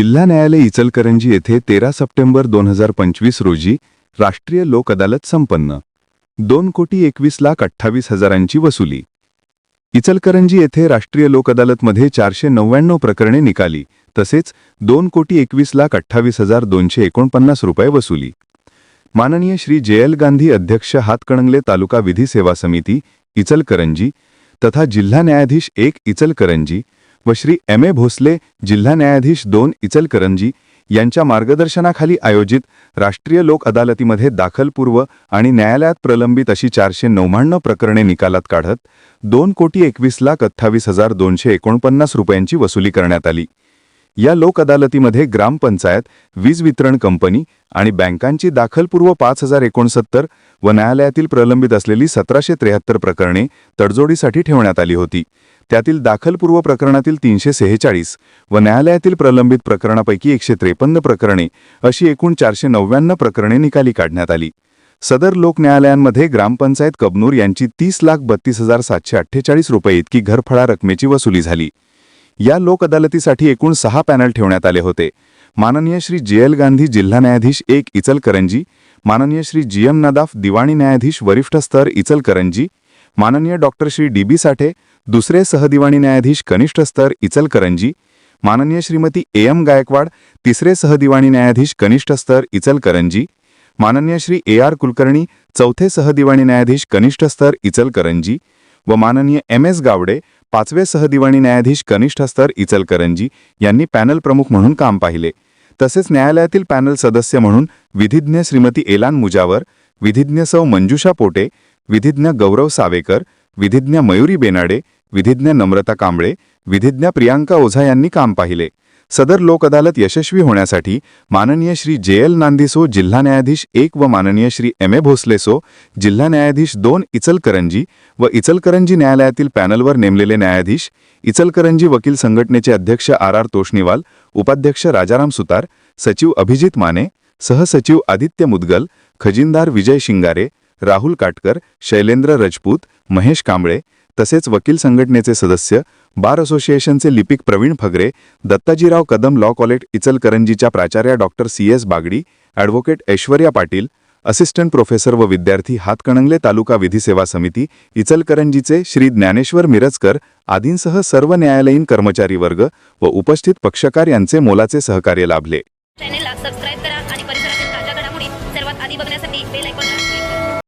जिल्हा न्यायालय इचलकरंजी येथे तेरा सप्टेंबर दोन हजार पंचवीस रोजी राष्ट्रीय लोक अदालत संपन्न. दोन कोटी एकवीस लाख अठ्ठावीस हजारांची वसुली. इचलकरंजी येथे राष्ट्रीय लोक अदालतमध्ये चारशे नव्याण्णव प्रकरणे निकाली तसेच दोन कोटी एकवीस लाख अठ्ठावीस हजार दोनशे एकोणपन्नास रुपये वसुली. माननीय श्री जे एल गांधी अध्यक्ष हातकणंगले तालुका विधी सेवा समिती इचलकरंजी तथा जिल्हा न्यायाधीश एक इचलकरंजी व श्री एम ए भोसले जिल्हा न्यायाधीश दोन इचलकरंजी यांच्या मार्गदर्शनाखाली आयोजित राष्ट्रीय लोक अदालतीमध्ये दाखलपूर्व आणि न्यायालयात प्रलंबित अशी चारशे नव्याण्णव प्रकरणे निकालात काढत दोन कोटी एकवीस लाख अठ्ठावीस हजार दोनशे एकोणपन्नास रुपयांची वसुली करण्यात आली. या लोक अदालतीमध्ये ग्रामपंचायत वीज वितरण कंपनी आणि बँकांची दाखलपूर्व पाच हजार एकोणसत्तर व न्यायालयातील प्रलंबित असलेली सतराशे त्र्याहत्तर प्रकरणे तडजोडीसाठी ठेवण्यात आली होती. त्यातील दाखलपूर्व प्रकरणातील तीनशे सेहेचाळीस व न्यायालयातील प्रलंबित प्रकरणापैकी एकशे त्रेपन्न प्रकरणे अशी एकूण चारशे नव्याण्णव प्रकरणे निकाली काढण्यात आली. सदर लोक न्यायालयांमध्ये ग्रामपंचायत कबनूर यांची तीस लाख बत्तीस हजार सातशे अठ्ठेचाळीस रुपये इतकी घरफळा रकमेची वसुली झाली. या लोक अदालतीसाठी एकूण सहा पॅनल ठेवण्यात आले होते. माननीय श्री जे एल गांधी जिल्हा न्यायाधीश एक इचलकरंजी माननीय श्री जी एम नदाफ दिवाणी न्यायाधीश वरिष्ठ स्तर इचलकरंजी माननीय doctor Shri D B Sathe दुसरे सहदिवाणी न्यायाधीश कनिष्ठ स्तर इचलकरंजी माननीय श्रीमती ए एम गायकवाड तिसरे सहदिवाणी न्यायाधीश कनिष्ठ स्तर इचलकरंजी माननीय श्री ए आर कुलकर्णी चौथे सहदिवाणी न्यायाधीश कनिष्ठ स्तर इचलकरंजी व माननीय एम एस गावडे पाचवे सहदिवाणी न्यायाधीश कनिष्ठ स्तर इचलकरंजी यांनी पॅनल प्रमुख म्हणून काम पाहिले. तसेच न्यायालयातील पॅनल सदस्य म्हणून विधिज्ञ श्रीमती एलान मुजावर विधिज्ञ सौ मंजुषा पोटे विधिज्ञ गौरव सावेकर विधिज्ञ मयुरी बेनाडे विधिज्ञ नम्रता कांबळे विधिज्ञ प्रियांका ओझा यांनी काम पाहिले. सदर लोक अदालत यशस्वी होण्यासाठी माननीय श्री जे एल नांदीसो जिल्हा न्यायाधीश एक व माननीय श्री एम ए भोसलेसो जिल्हा न्यायाधीश दोन इचलकरंजी व इचलकरंजी न्यायालयातील पॅनलवर नेमलेले न्यायाधीश इचलकरंजी वकील संघटनेचे अध्यक्ष आर आर तोष्णीवाल उपाध्यक्ष राजाराम सुतार सचिव अभिजित माने सहसचिव आदित्य मुदगल खजिनदार विजय शिंगारे राहुल काटकर शैलेंद्र रजपूत महेश कांबळे तसेच वकील संघटनेचे सदस्य बार असोसिएशनचे लिपिक प्रवीण फगरे दत्ताजीराव कदम लॉ कॉलेज इचलकरंजीच्या प्राचार्या doctor C S Bagadi advocate Aishwarya Patil assistant professor व विद्यार्थी हातकणंगले तालुका विधी सेवा समिती इचलकरंजीचे श्री ज्ञानेश्वर मिरजकर आदींसह सर्व न्यायालयीन कर्मचारी वर्ग व उपस्थित पक्षकार यांचे मोलाचे सहकार्य लाभले.